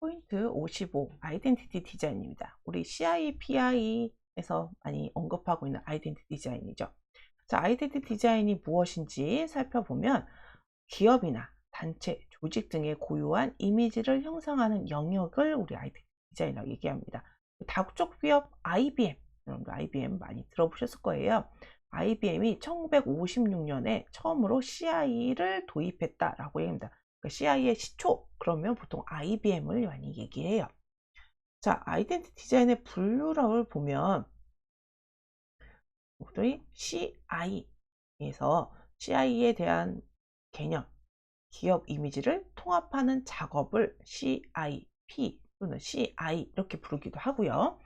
포인트 55 아이덴티티 디자인입니다. 우리 CIPI에서 많이 언급하고 있는 아이덴티티 디자인이죠. 자, 아이덴티티 디자인이 무엇인지 살펴보면 기업이나 단체, 조직 등의 고유한 이미지를 형성하는 영역을 우리 아이덴티티 디자인이라고 얘기합니다. 다국적 기업 IBM, 여러분들 IBM 많이 들어보셨을 거예요. IBM이 1956년에 처음으로 CI를 도입했다라고 얘기합니다. 그러니까 CI의 시초 그러면 보통 IBM을 많이 얘기해요. 자, 아이덴티 디자인의 분류를 보면 우리 CI에서 CI에 대한 개념, 기업 이미지를 통합하는 작업을 CIP 또는 CI 이렇게 부르기도 하고요.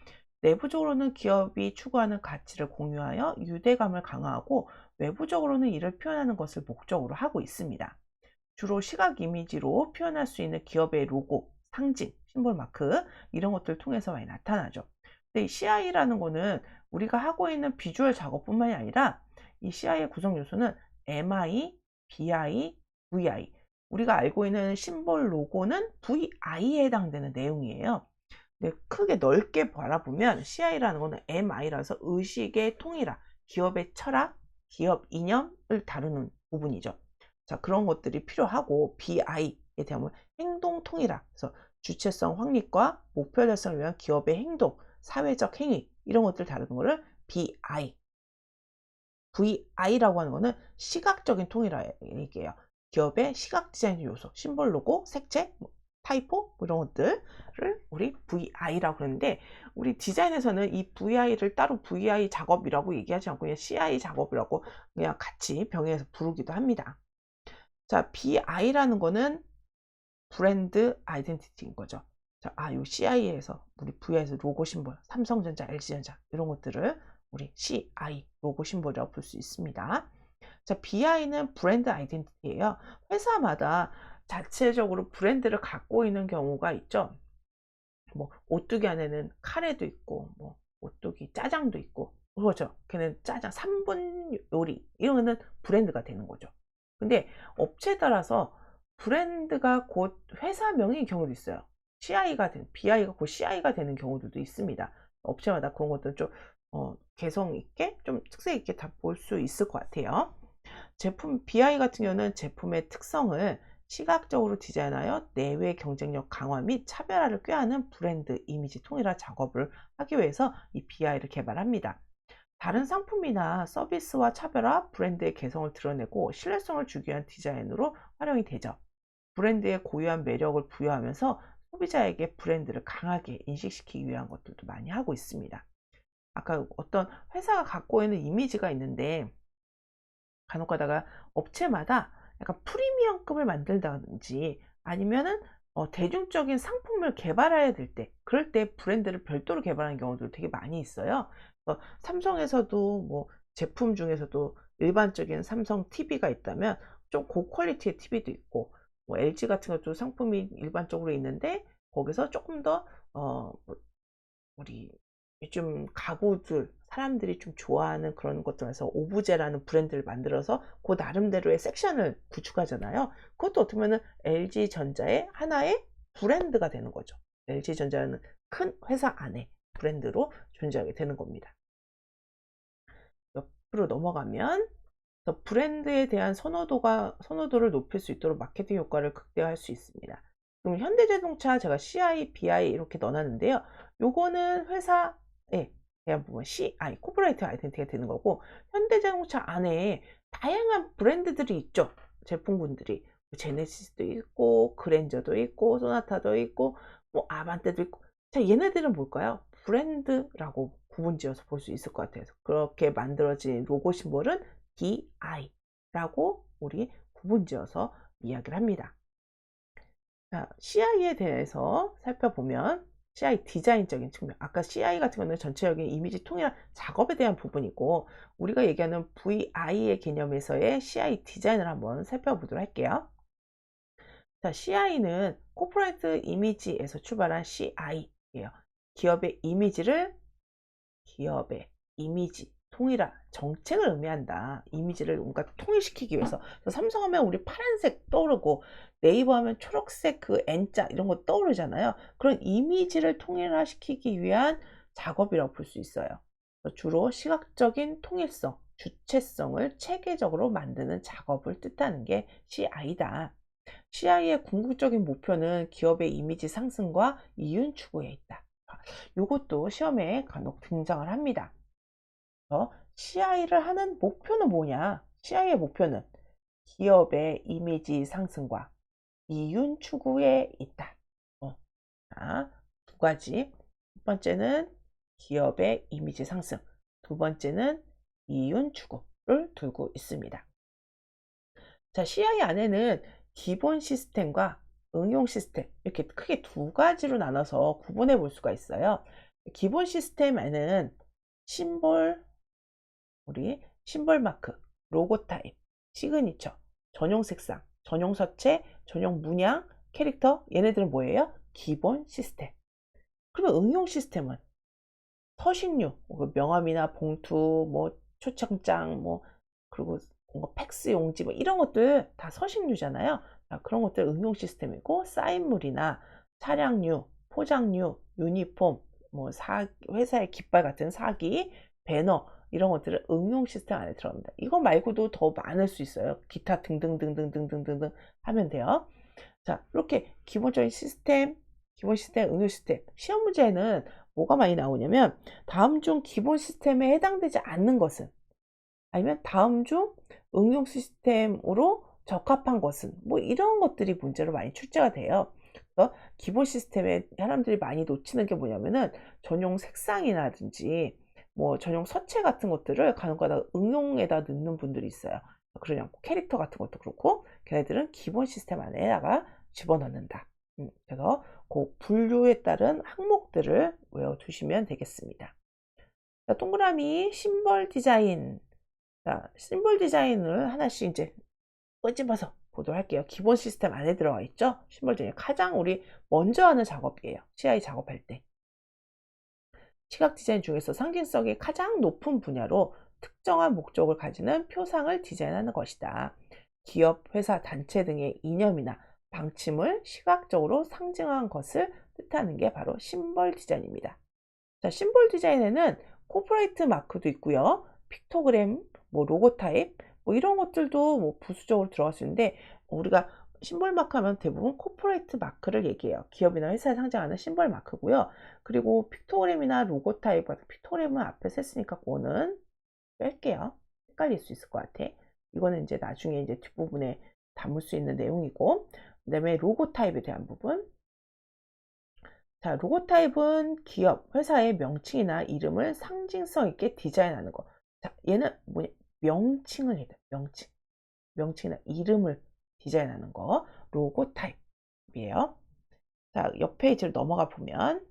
내부적으로는 기업이 추구하는 가치를 공유하여 유대감을 강화하고 외부적으로는 이를 표현하는 것을 목적으로 하고 있습니다. 주로 시각 이미지로 표현할 수 있는 기업의 로고, 상징, 심볼 마크 이런 것들을 통해서 많이 나타나죠. 근데 이 CI라는 거는 우리가 하고 있는 비주얼 작업뿐만이 아니라 이 CI의 구성 요소는 MI, BI, VI 우리가 알고 있는 심볼 로고는 VI에 해당되는 내용이에요. 근데 크게 넓게 바라보면 CI라는 거는 MI라서 의식의 통일화, 기업의 철학, 기업 이념을 다루는 부분이죠. 자, 그런 것들이 필요하고 BI에 대한 행동 통일화. 그래서 주체성 확립과 목표 달성을 위한 기업의 행동, 사회적 행위 이런 것들 다루는 거를 BI. VI라고 하는 거는 시각적인 통일화 얘기예요. 기업의 시각 디자인 요소, 심볼 로고, 색채, 뭐 타이포 뭐 이런 것들을 우리 VI라고 그러는데 우리 디자인에서는 이 VI를 따로 VI 작업이라고 얘기하지 않고 그냥 CI 작업이라고 그냥 같이 병행해서 부르기도 합니다. 자, BI라는 거는 브랜드 아이덴티티인 거죠. 자, 아, 요 CI에서 우리 VI에서 로고 심볼, 삼성전자, LG전자 이런 것들을 우리 CI 로고 심볼이라고 볼 수 있습니다. 자, BI는 브랜드 아이덴티티예요. 회사마다 자체적으로 브랜드를 갖고 있는 경우가 있죠. 뭐 오뚜기 안에는 카레도 있고 뭐 오뚜기 짜장도 있고 그렇죠. 걔는 짜장 3분 요리 이런 거는 브랜드가 되는 거죠. 근데 업체에 따라서 브랜드가 곧 회사명인 경우도 있어요. CI가 된, BI가 곧 CI가 되는 경우들도 있습니다. 업체마다 그런 것들 좀 어, 개성 있게 좀 특색 있게 다 볼 수 있을 것 같아요. 제품 BI 같은 경우는 제품의 특성을 시각적으로 디자인하여 내외 경쟁력 강화 및 차별화를 꾀하는 브랜드 이미지 통일화 작업을 하기 위해서 이 BI를 개발합니다. 다른 상품이나 서비스와 차별화, 브랜드의 개성을 드러내고 신뢰성을 주기 위한 디자인으로 활용이 되죠. 브랜드의 고유한 매력을 부여하면서 소비자에게 브랜드를 강하게 인식시키기 위한 것들도 많이 하고 있습니다. 아까 어떤 회사가 갖고 있는 이미지가 있는데 간혹 가다가 업체마다 약간 프리미엄급을 만들다든지 아니면은 어, 대중적인 상품을 개발해야 될 때, 그럴 때 브랜드를 별도로 개발하는 경우도 되게 많이 있어요. 어, 삼성에서도 뭐 제품 중에서도 일반적인 삼성 TV가 있다면 좀 고퀄리티의 TV도 있고 뭐 LG 같은 것도 상품이 일반적으로 있는데 거기서 조금 더 어, 뭐 우리 요즘 가구들 사람들이 좀 좋아하는 그런 것들에서 오브제라는 브랜드를 만들어서 그 나름대로의 섹션을 구축하잖아요. 그것도 어떻게 보면 LG전자의 하나의 브랜드가 되는 거죠. LG전자는 큰 회사 안에 브랜드로 존재하게 되는 겁니다. 옆으로 넘어가면 브랜드에 대한 선호도가 선호도를 높일 수 있도록 마케팅 효과를 극대화할 수 있습니다. 그럼 현대자동차 제가 CI, BI 이렇게 넣어놨는데요. 요거는 회사에 대한 부분 CI, 코퍼레이트 아이덴티티가 되는 거고 현대자동차 안에 다양한 브랜드들이 있죠. 제품군들이 제네시스도 있고 그랜저도 있고 소나타도 있고 뭐 아반떼도 있고 자 얘네들은 뭘까요? 브랜드라고 구분지어서 볼 수 있을 것 같아요. 그렇게 만들어진 로고 심볼은 DI라고 우리 구분지어서 이야기를 합니다. 자, CI에 대해서 살펴보면 CI 디자인적인 측면. 아까 CI 같은 거는 전체적인 이미지 통일한 작업에 대한 부분이고 우리가 얘기하는 VI의 개념에서의 CI 디자인을 한번 살펴보도록 할게요. 자, CI는 코퍼레이트 이미지에서 출발한 CI예요. 기업의 이미지를 기업의 이미지 통일화, 정책을 의미한다. 이미지를 뭔가 통일시키기 위해서. 그래서 삼성 하면 우리 파란색 떠오르고 네이버 하면 초록색 그 N자 이런 거 떠오르잖아요. 그런 이미지를 통일화시키기 위한 작업이라고 볼 수 있어요. 주로 시각적인 통일성, 주체성을 체계적으로 만드는 작업을 뜻하는 게 CI다. CI의 궁극적인 목표는 기업의 이미지 상승과 이윤 추구에 있다. 이것도 시험에 간혹 등장을 합니다. CI를 하는 목표는 뭐냐? CI의 목표는 기업의 이미지 상승과 이윤 추구에 있다. 어, 자, 두 가지. 첫 번째는 기업의 이미지 상승. 두 번째는 이윤 추구를 두고 있습니다. 자, CI 안에는 기본 시스템과 응용 시스템 이렇게 크게 두 가지로 나눠서 구분해 볼 수가 있어요. 기본 시스템에는 심볼, 우리 심볼 마크, 로고 타입, 시그니처, 전용 색상, 전용 서체, 전용 문양, 캐릭터 얘네들은 뭐예요? 기본 시스템. 그러면 응용 시스템은 서신류, 뭐 명함이나 봉투, 뭐 초청장, 뭐 그리고 뭐 팩스 용지 뭐 이런 것들 다 서신류잖아요. 그런 것들 응용 시스템이고 사인물이나 차량류, 포장류, 유니폼, 뭐 사, 회사의 깃발 같은 사기, 배너 이런 것들을 응용 시스템 안에 들어갑니다. 이거 말고도 더 많을 수 있어요. 기타 등등등등등등등 하면 돼요. 자, 이렇게 기본적인 시스템, 기본 시스템, 응용 시스템. 시험 문제에는 뭐가 많이 나오냐면 다음 중 기본 시스템에 해당되지 않는 것은 아니면 다음 중 응용 시스템으로 적합한 것은 뭐 이런 것들이 문제로 많이 출제가 돼요. 그래서 기본 시스템에 사람들이 많이 놓치는 게 뭐냐면은 전용 색상이라든지 뭐 전용 서체 같은 것들을 간혹가다 응용에다 넣는 분들이 있어요. 않고 캐릭터 같은 것도 그렇고 걔네들은 기본 시스템 안에다가 집어넣는다. 음, 그래서 그 분류에 따른 항목들을 외워두시면 되겠습니다. 자, 동그라미 심벌 디자인. 자, 심벌 디자인을 하나씩 이제 끄집어서 보도록 할게요. 기본 시스템 안에 들어가 있죠? 심벌 디자인 가장 우리 먼저 하는 작업이에요. CI 작업할 때. 시각 디자인 중에서 상징성이 가장 높은 분야로 특정한 목적을 가지는 표상을 디자인하는 것이다. 기업, 회사, 단체 등의 이념이나 방침을 시각적으로 상징한 것을 뜻하는 게 바로 심벌 디자인입니다. 자, 심벌 디자인에는 코퍼레이트 마크도 있고요. 픽토그램, 뭐 로고 타입, 뭐 이런 것들도 뭐 부수적으로 들어갈 수 있는데 우리가 심벌 마크 하면 대부분 코퍼레이트 마크를 얘기해요. 기업이나 회사에 상징하는 심벌 마크고요. 그리고 픽토그램이나 로고 타입 같은 픽토그램은 앞에서 했으니까 그거는 뺄게요. 헷갈릴 수 있을 것 같아. 이거는 이제 나중에 이제 뒷부분에 담을 수 있는 내용이고 그 다음에 로고 타입에 대한 부분 자, 로고 타입은 기업, 회사의 명칭이나 이름을 상징성 있게 디자인하는 거. 자, 얘는 뭐냐? 명칭을 해야 돼. 명칭. 명칭이나 이름을 디자인하는 거. 로고 타입이에요. 자, 옆 페이지를 넘어가 보면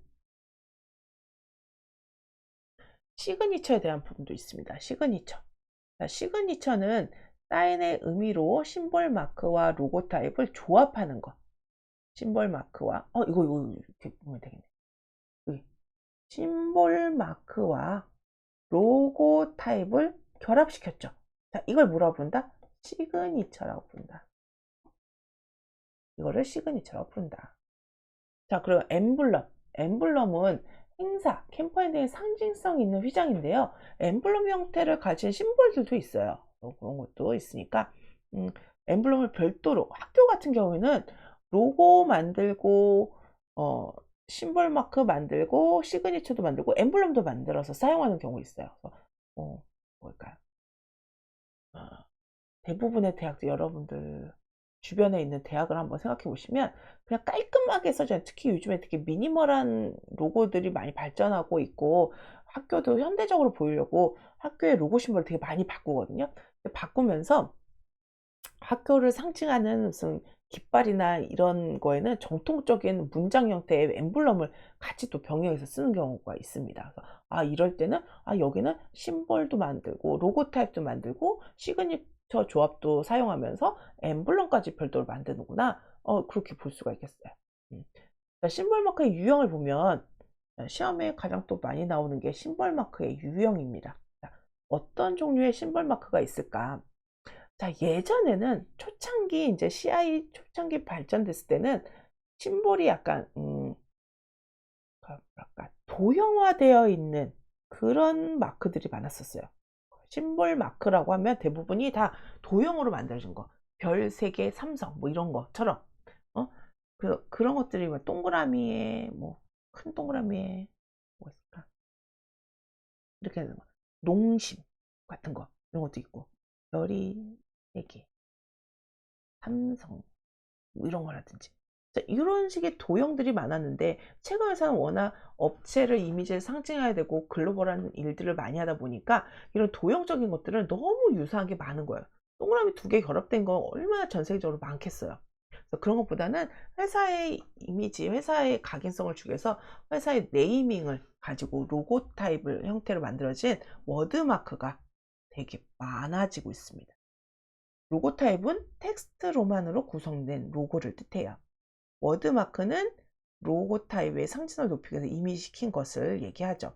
시그니처에 대한 부분도 있습니다. 시그니처. 자, 시그니처는 사인의 의미로 심볼 마크와 로고 타입을 조합하는 것. 심볼 마크와 어 이거 이거 이렇게 보면 되겠네. 심볼 마크와 로고 타입을 결합시켰죠. 자, 이걸 뭐라고 부른다? 시그니처라고 부른다. 이거를 시그니처라고 부른다. 자, 그리고 엠블럼. 엠블럼은 행사, 캠페인 등의 상징성 있는 휘장인데요. 엠블럼 형태를 가진 심볼들도 있어요. 뭐 그런 것도 있으니까 음, 엠블럼을 별도로 학교 같은 경우에는 로고 만들고 어, 심벌 마크 만들고 시그니처도 만들고 엠블럼도 만들어서 사용하는 경우 있어요. 어, 뭘까요? 어, 대부분의 대학들 여러분들 주변에 있는 대학을 한번 생각해 보시면 그냥 깔끔하게 써져 특히 요즘에 특히 미니멀한 로고들이 많이 발전하고 있고 학교도 현대적으로 보이려고 학교의 로고 심벌을 되게 많이 바꾸거든요. 바꾸면서 학교를 상징하는 무슨 깃발이나 이런 거에는 정통적인 문장 형태의 엠블럼을 같이 또 병행해서 쓰는 경우가 있습니다. 아 이럴 때는 아 여기는 심벌도 만들고 로고 타입도 만들고 시그니처 조합도 사용하면서 엠블럼까지 별도로 만드는구나. 어 그렇게 볼 수가 있겠어요. 음. 심벌 마크의 유형을 보면 시험에 가장 또 많이 나오는 게 심벌 마크의 유형입니다. 어떤 종류의 심벌 마크가 있을까? 자, 예전에는 초창기 이제 CI 초창기 발전됐을 때는 심볼이 약간 음 뭐랄까 도형화되어 있는 그런 마크들이 많았었어요. 심볼 마크라고 하면 대부분이 다 도형으로 만들어진 거. 별 3개, 삼성 뭐 이런 것처럼 어? 그, 그런 것들이 뭐 동그라미에 뭐 큰 동그라미에 뭐 있을까? 이렇게 하는 거. 농심 같은 거 이런 것도 있고 별이 4개 삼성 뭐 이런 거라든지 자, 이런 식의 도형들이 많았는데 최근에서는 워낙 업체를 이미지를 상징해야 되고 글로벌한 일들을 많이 하다 보니까 이런 도형적인 것들은 너무 유사한 게 많은 거예요. 동그라미 두 개 결합된 거 얼마나 전 세계적으로 많겠어요. 그런 것보다는 회사의 이미지, 회사의 각인성을 주기 위해서 회사의 네이밍을 가지고 로고 타입을 형태로 만들어진 워드마크가 되게 많아지고 있습니다. 로고 타입은 텍스트 로만으로 구성된 로고를 뜻해요. 워드마크는 로고 타입의 상징을 높이기 위해서 이미지시킨 것을 얘기하죠.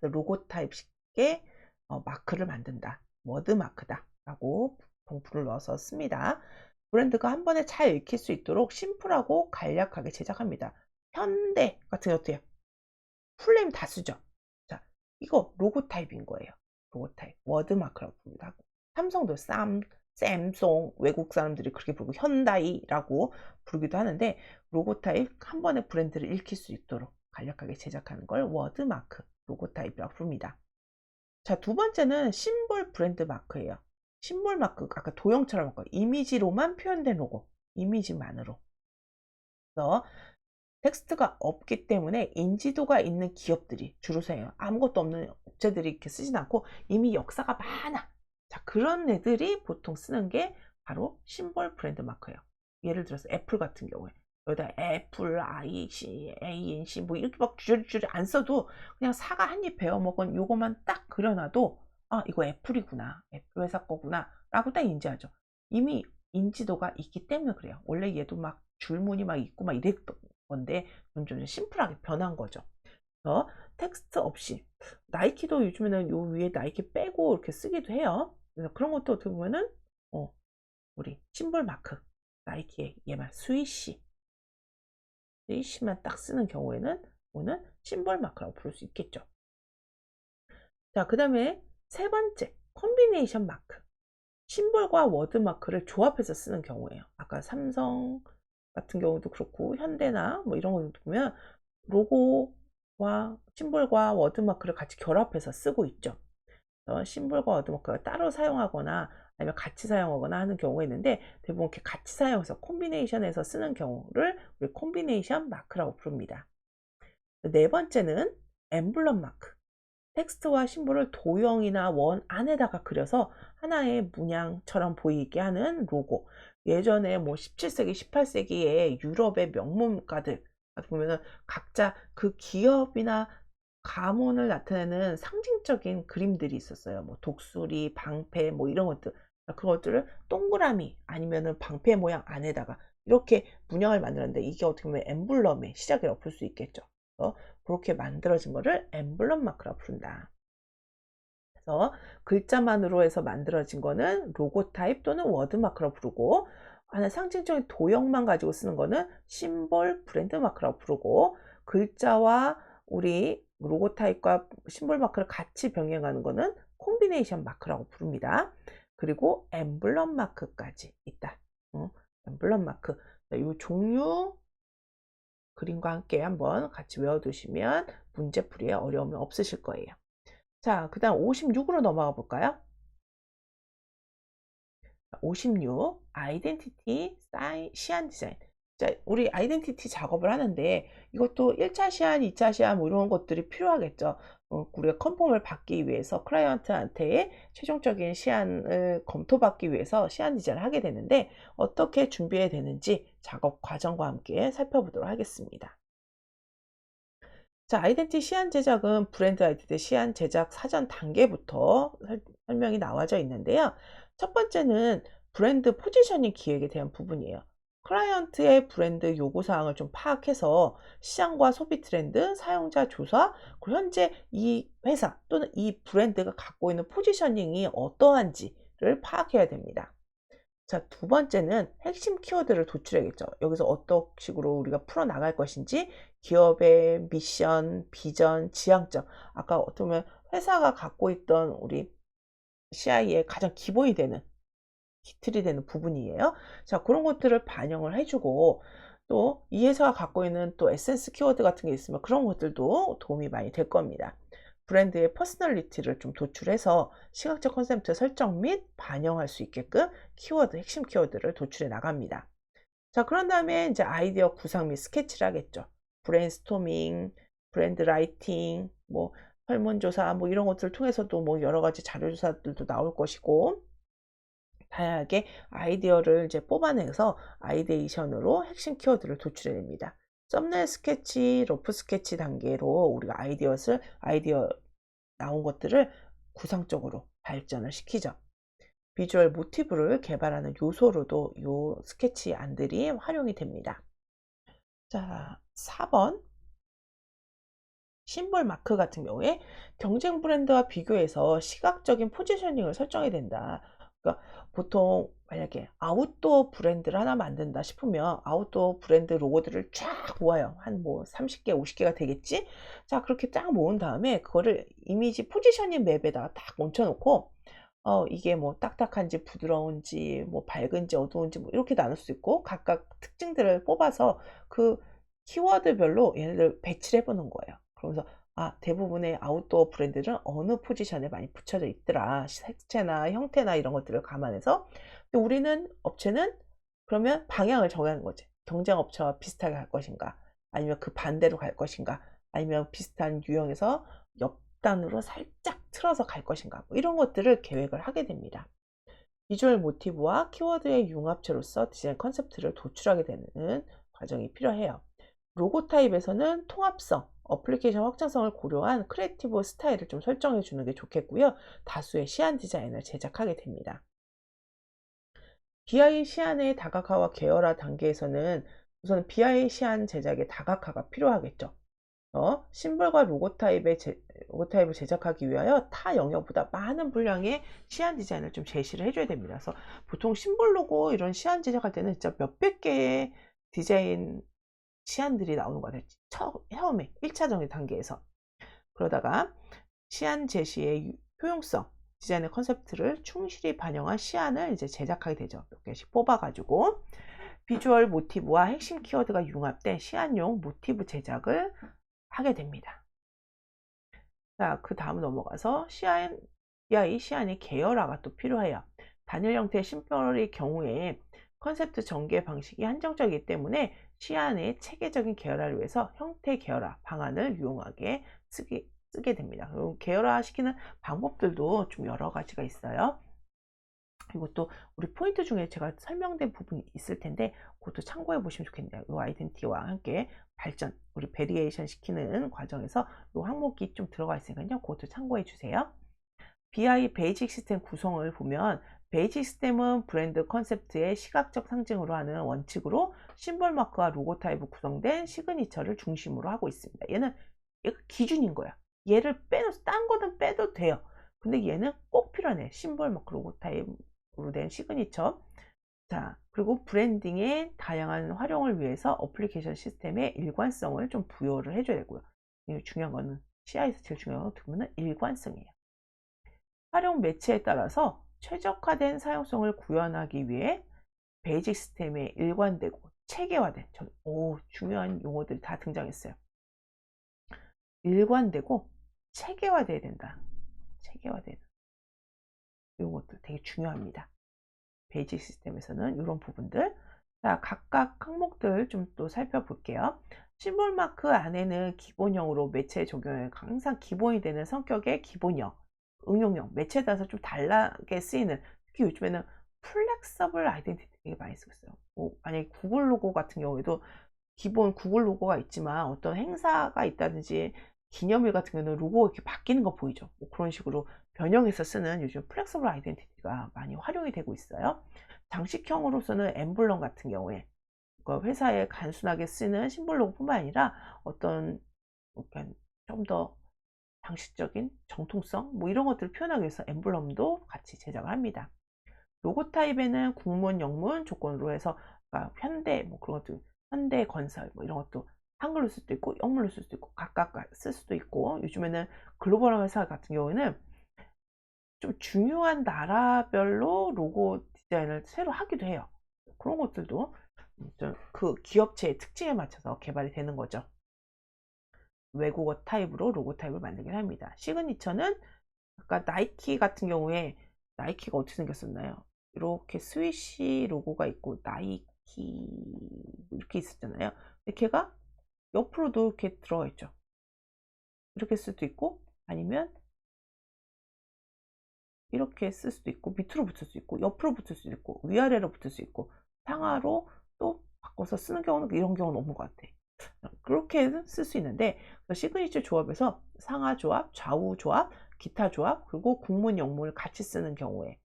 로고 타입식의 어, 마크를 만든다. 워드마크다. 라고 동풀을 넣어서 씁니다. 브랜드가 한 번에 잘 읽힐 수 있도록 심플하고 간략하게 제작합니다. 현대 같은 게 어때요? 풀네임 다 쓰죠. 자, 이거 로고 타입인 거예요. 로고 타입. 워드마크라고 부릅니다. 삼성도 쌈, 샘송, 외국 사람들이 그렇게 부르고 현다이라고 부르기도 하는데 로고 타입 한 번에 브랜드를 읽힐 수 있도록 간략하게 제작하는 걸 워드마크, 로고 타입이라고 부릅니다. 자, 두 번째는 심볼 브랜드 마크예요. 심볼 마크, 아까 도형처럼 할거 이미지로만 표현된 로고, 이미지만으로. 그래서 텍스트가 없기 때문에 인지도가 있는 기업들이 주로 써요. 아무것도 없는 업체들이 이렇게 쓰진 않고 이미 역사가 많아. 자, 그런 애들이 보통 쓰는 게 바로 심볼 브랜드 마크예요. 예를 들어서 애플 같은 경우에. 여기다 애플, IC, ANC 뭐 이렇게 막 주저리주저리 안 써도 그냥 사과 한 입 베어 먹은 요거만 딱 그려놔도 아 이거 애플이구나. 애플 회사 거구나 라고 딱 인지하죠. 이미 인지도가 있기 때문에 그래요. 원래 얘도 막 줄무늬 막 있고 막 이랬던 건데 좀 심플하게 변한 거죠. 그래서 텍스트 없이 나이키도 요즘에는 요 위에 나이키 빼고 이렇게 쓰기도 해요 그래서 그런 것도 어떻게 보면은 어 우리 심볼 마크 나이키의 얘만 스위시 스위시만 딱 쓰는 경우에는 오는 심볼 마크라고 부를 수 있겠죠 자 그 다음에 세 번째, 콤비네이션 마크. 심볼과 워드 마크를 조합해서 쓰는 경우예요. 아까 삼성 같은 경우도 그렇고 현대나 뭐 이런 거 보면 로고와 심볼과 워드 마크를 같이 결합해서 쓰고 있죠. 심볼과 워드마크가 따로 사용하거나 아니면 같이 사용하거나 하는 경우가 있는데 대부분 이렇게 같이 사용해서 콤비네이션해서 쓰는 경우를 우리 콤비네이션 마크라고 부릅니다. 네 번째는 엠블럼 마크. 텍스트와 심볼을 도형이나 원 안에다가 그려서 하나의 문양처럼 보이게 하는 로고. 예전에 뭐 17세기, 18세기의 유럽의 명문가들 보면은 각자 그 기업이나 가문을 나타내는 상징적인 그림들이 있었어요. 뭐 독수리, 방패, 뭐 이런 것들. 그것들을 동그라미 아니면은 방패 모양 안에다가 이렇게 문양을 만들었는데 이게 어떻게 보면 엠블럼의 시작이라고 볼 수 있겠죠. 그렇게 만들어진 거를 엠블럼 마크라고 부른다. 그래서 글자만으로 해서 만들어진 거는 로고 타입 또는 워드 마크라고 부르고 하나 상징적인 도형만 가지고 쓰는 거는 심볼 브랜드 마크라고 부르고 글자와 우리 로고 타입과 심볼 마크를 같이 병행하는 거는 콤비네이션 마크라고 부릅니다. 그리고 엠블럼 마크까지 있다. 어, 엠블럼 마크. 이 종류 그림과 함께 한번 같이 외워두시면 문제풀이에 어려움이 없으실 거예요. 자, 그 다음 56으로 넘어가 볼까요? 56. 아이덴티티, 사인, 시안 디자인. 자, 우리 아이덴티티 작업을 하는데 이것도 1차 시안, 2차 시안 뭐 이런 것들이 필요하겠죠. 어, 우리가 컨펌을 받기 위해서 클라이언트한테 최종적인 시안을 검토받기 위해서 시안 디자인을 하게 되는데 어떻게 준비해야 되는지 작업 과정과 함께 살펴보도록 하겠습니다. 자, 아이덴티 시안 제작은 브랜드 아이덴티 시안 제작 사전 단계부터 설명이 나와져 있는데요. 첫 번째는 브랜드 포지셔닝 기획에 대한 부분이에요. 클라이언트의 브랜드 요구사항을 좀 파악해서 시장과 소비 트렌드, 사용자 조사, 그리고 현재 이 회사 또는 이 브랜드가 갖고 있는 포지셔닝이 어떠한지를 파악해야 됩니다. 자, 두 번째는 핵심 키워드를 도출해야겠죠. 여기서 어떤 식으로 우리가 풀어나갈 것인지 기업의 미션, 비전, 지향점. 아까 어떻게 보면 회사가 갖고 있던 우리 CI의 가장 기본이 되는 기틀이 되는 부분이에요. 자, 그런 것들을 반영을 해주고 또 이 회사가 갖고 있는 또 에센스 키워드 같은 게 있으면 그런 것들도 도움이 많이 될 겁니다. 브랜드의 퍼스널리티를 좀 도출해서 시각적 컨셉트 설정 및 반영할 수 있게끔 키워드, 핵심 키워드를 도출해 나갑니다. 자, 그런 다음에 이제 아이디어 구상 및 스케치를 하겠죠. 브레인스토밍, 브랜드 라이팅, 뭐 설문조사 뭐 이런 것들을 통해서도 뭐 여러 가지 자료조사들도 나올 것이고 다양하게 아이디어를 이제 뽑아내서 아이데이션으로 핵심 키워드를 도출해냅니다. 썸네일 스케치, 러프 스케치 단계로 우리가 아이디어를 아이디어 나온 것들을 구상적으로 발전을 시키죠. 비주얼 모티브를 개발하는 요소로도 이 스케치 안들이 활용이 됩니다. 자, 4번 심볼 마크 같은 경우에 경쟁 브랜드와 비교해서 시각적인 포지셔닝을 설정해야 된다. 그러니까 보통 만약에 아웃도어 브랜드를 하나 만든다 싶으면 아웃도어 브랜드 로고들을 쫙 모아요. 한 뭐 30개, 50개가 되겠지? 자, 그렇게 쫙 모은 다음에 그거를 이미지 포지셔닝 맵에다가 딱 얹혀놓고 어, 이게 뭐 딱딱한지 부드러운지 뭐 밝은지 어두운지 뭐 이렇게 나눌 수 있고 각각 특징들을 뽑아서 그 키워드별로 얘네들 배치를 해보는 거예요. 그러면서 아, 대부분의 아웃도어 브랜드는 어느 포지션에 많이 붙여져 있더라. 색채나 형태나 이런 것들을 감안해서. 우리는 업체는 그러면 방향을 정하는 거지. 경쟁 업체와 비슷하게 갈 것인가? 아니면 그 반대로 갈 것인가? 아니면 비슷한 유형에서 옆단으로 살짝 틀어서 갈 것인가? 뭐 이런 것들을 계획을 하게 됩니다. 비주얼 모티브와 키워드의 융합체로서 디자인 컨셉트를 도출하게 되는 과정이 필요해요. 로고 타입에서는 통합성, 어플리케이션 확장성을 고려한 크리에이티브 스타일을 좀 설정해 주는 게 좋겠고요. 다수의 시안 디자인을 제작하게 됩니다. BI 시안의 다각화와 계열화 단계에서는 우선 BI 시안 제작의 다각화가 필요하겠죠. 어, 심벌과 로고 타입의 제, 로고 타입을 제작하기 위하여 타 영역보다 많은 분량의 시안 디자인을 좀 제시를 해줘야 됩니다. 그래서 보통 심벌 로고 이런 시안 제작할 때는 진짜 몇백 개의 디자인 시안들이 나오는 것 같아요. 처음에 1차 정의 단계에서. 그러다가 시안 제시의 효용성, 디자인의 컨셉트를 충실히 반영한 시안을 이제 제작하게 되죠. 몇 개씩 뽑아가지고 비주얼 모티브와 핵심 키워드가 융합된 시안용 모티브 제작을 하게 됩니다. 자, 그 다음 넘어가서 시안, BI 시안의 계열화가 또 필요해요. 단일 형태의 심벌의 경우에 컨셉트 전개 방식이 한정적이기 때문에 시안의 체계적인 계열화를 위해서 형태 계열화 방안을 유용하게 쓰게, 쓰게 됩니다. 그리고 계열화 시키는 방법들도 좀 여러 가지가 있어요. 그리고 또 우리 포인트 중에 제가 설명된 부분이 있을 텐데 그것도 참고해 보시면 좋겠네요. 이 아이덴티와 함께 발전, 우리 베리에이션 시키는 과정에서 이 항목이 좀 들어가 있으니까요. 그것도 참고해 주세요. BI 베이직 시스템 구성을 보면 베이직 시스템은 브랜드 컨셉트의 시각적 상징으로 하는 원칙으로 심벌 마크와 로고 타입으로 구성된 시그니처를 중심으로 하고 있습니다. 얘는 얘가 기준인 거야. 얘를 빼놓고 딴 거는 빼도 돼요. 근데 얘는 꼭 필요하네. 심벌 마크 로고 타입으로 된 시그니처. 자, 그리고 브랜딩의 다양한 활용을 위해서 어플리케이션 시스템의 일관성을 좀 부여를 해줘야 되고요. 중요한 거는 CI에서 제일 중요한 건 일관성이에요. 활용 매체에 따라서 최적화된 사용성을 구현하기 위해 베이직 시스템에 일관되고 체계화된 오 중요한 용어들이 다 등장했어요. 일관되고 체계화돼야 된다. 체계화되는 이런 것들 되게 중요합니다. 베이직 시스템에서는 이런 부분들 자 각각 항목들 좀 또 살펴볼게요. 심볼 마크 안에는 기본형으로 매체 적용에 항상 기본이 되는 성격의 기본형 응용형, 매체에 따라서 좀 다르게 쓰이는 특히 요즘에는 플렉서블 아이덴티티 되게 많이 쓰고 있어요. 뭐 만약에 구글 로고 같은 경우에도 기본 구글 로고가 있지만 어떤 행사가 있다든지 기념일 같은 경우는 로고가 이렇게 바뀌는 거 보이죠. 뭐 그런 식으로 변형해서 쓰는 요즘 플렉서블 아이덴티티가 많이 활용이 되고 있어요. 장식형으로서는 엠블럼 같은 경우에 회사에 단순하게 쓰는 심볼 로고뿐만 아니라 어떤 좀더 장식적인 정통성 뭐 이런 것들을 표현하기 위해서 엠블럼도 같이 제작을 합니다. 로고 타입에는 국문, 영문 조건으로 해서 그러니까 현대 뭐 그런 것도 현대 건설 뭐 이런 것도 한글로 쓸 수도 있고 영문로 쓸 수도 있고 각각 쓸 수도 있고 요즘에는 글로벌 회사 같은 경우에는 좀 중요한 나라별로 로고 디자인을 새로 하기도 해요. 그런 것들도 그 기업체의 특징에 맞춰서 개발이 되는 거죠. 외국어 타입으로 로고 타입을 만들긴 합니다. 시그니처는 아까 나이키 같은 경우에 나이키가 어떻게 생겼었나요? 이렇게 스위시 로고가 있고 나이키 이렇게 있었잖아요. 근데 걔가 옆으로도 이렇게 들어가 있죠. 이렇게 쓸 수도 있고 아니면 이렇게 쓸 수도 있고 밑으로 붙일 수 있고 옆으로 붙일 수 있고 위아래로 붙일 수 있고 상하로 또 바꿔서 쓰는 경우는 이런 경우는 없는 것 같아. 그렇게 쓸 수 있는데 시그니처 조합에서 상하 조합, 좌우 조합, 기타 조합 그리고 국문 영문을 같이 쓰는 경우에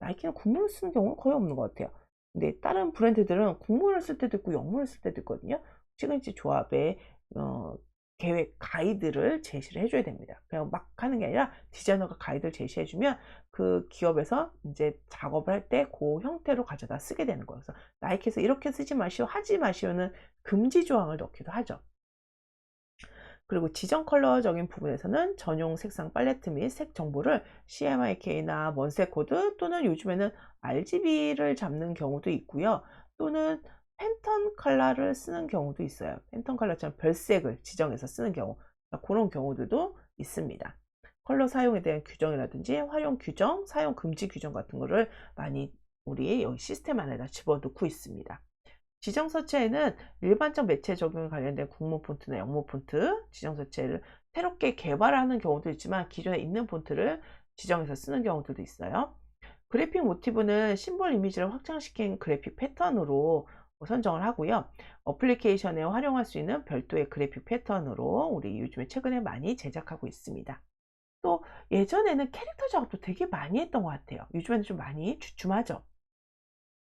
나이키는 국문을 쓰는 경우는 거의 없는 것 같아요. 근데 다른 브랜드들은 국문을 쓸 때도 있고 영문을 쓸 때도 있거든요. 시그니처 조합에 어, 계획 가이드를 제시를 해줘야 됩니다. 그냥 막 하는 게 아니라 디자이너가 가이드를 제시해주면 그 기업에서 이제 작업을 할 때 그 형태로 가져다 쓰게 되는 거예요. 그래서 나이키에서 이렇게 쓰지 마시오, 하지 마시오는 금지 조항을 넣기도 하죠. 그리고 지정 컬러적인 부분에서는 전용 색상 팔레트 및 색 정보를 CMYK나 먼세 코드 또는 요즘에는 RGB를 잡는 경우도 있고요. 또는 팬턴 컬러를 쓰는 경우도 있어요. 팬턴 컬러처럼 별색을 지정해서 쓰는 경우 그런 경우들도 있습니다. 컬러 사용에 대한 규정이라든지 활용 규정, 사용 금지 규정 같은 거를 많이 우리 여기 시스템 안에다 집어넣고 있습니다. 지정 서체에는 일반적 매체 적용에 관련된 국문 폰트나 영문 폰트 지정 서체를 새롭게 개발하는 경우도 있지만 기존에 있는 폰트를 지정해서 쓰는 경우들도 있어요. 그래픽 모티브는 심볼 이미지를 확장시킨 그래픽 패턴으로 선정을 하고요. 어플리케이션에 활용할 수 있는 별도의 그래픽 패턴으로 우리 요즘에 최근에 많이 제작하고 있습니다. 또 예전에는 캐릭터 작업도 되게 많이 했던 것 같아요. 요즘에는 좀 많이 주춤하죠.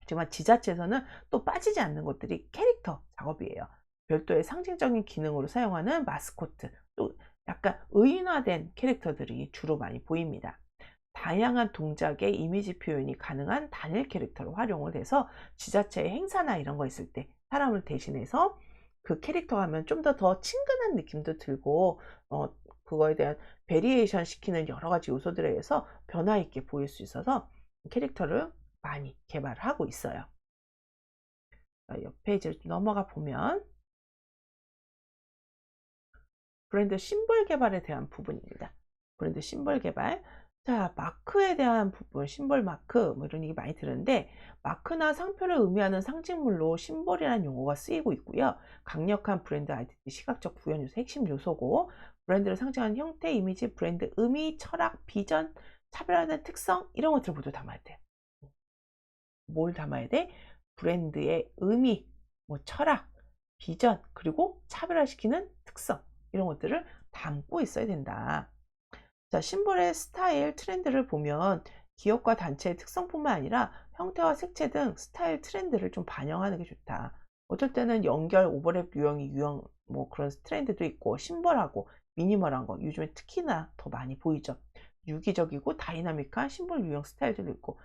하지만 지자체에서는 또 빠지지 않는 것들이 캐릭터 작업이에요. 별도의 상징적인 기능으로 사용하는 마스코트, 또 약간 의인화된 캐릭터들이 주로 많이 보입니다. 다양한 동작의 이미지 표현이 가능한 단일 캐릭터로 활용을 해서 지자체의 행사나 이런 거 있을 때 사람을 대신해서 그 캐릭터 하면 좀더더 친근한 느낌도 들고 어, 그거에 대한 베리에이션 시키는 여러 가지 요소들에 의해서 변화 있게 보일 수 있어서 캐릭터를 많이 개발하고 있어요. 옆 페이지를 넘어가 보면 브랜드 심볼 개발에 대한 부분입니다. 브랜드 심볼 개발. 자, 마크에 대한 부분, 심볼 마크, 뭐 이런 얘기 많이 들었는데, 마크나 상표를 의미하는 상징물로 심볼이라는 용어가 쓰이고 있고요. 강력한 브랜드 아이덴티 시각적 구현 요소 핵심 요소고, 브랜드를 상징하는 형태, 이미지, 브랜드 의미, 철학, 비전, 차별화된 특성, 이런 것들 모두 담아야 돼요. 뭘 담아야 돼? 브랜드의 의미, 뭐 철학, 비전, 그리고 차별화시키는 특성, 이런 것들을 담고 있어야 된다. 자, 심볼의 스타일, 트렌드를 보면 기업과 단체의 특성뿐만 아니라 형태와 색채 등 스타일 트렌드를 좀 반영하는 게 좋다. 어떨 때는 연결, 오버랩 유형이 유형, 뭐 그런 트렌드도 있고, 심벌하고 미니멀한 거, 요즘에 특히나 더 많이 보이죠. 유기적이고 다이나믹한 심벌 유형 스타일들도 있고,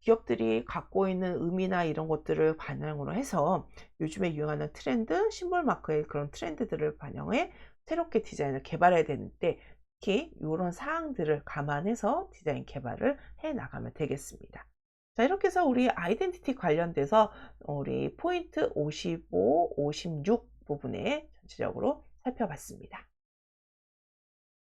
기업들이 갖고 있는 의미나 이런 것들을 반영으로 해서 요즘에 유행하는 트렌드, 심벌 마크의 그런 트렌드들을 반영해 새롭게 디자인을 개발해야 되는데 특히 이런 사항들을 감안해서 디자인 개발을 해 나가면 되겠습니다. 자, 이렇게 해서 우리 아이덴티티 관련돼서 우리 포인트 55, 56 부분에 전체적으로 살펴봤습니다.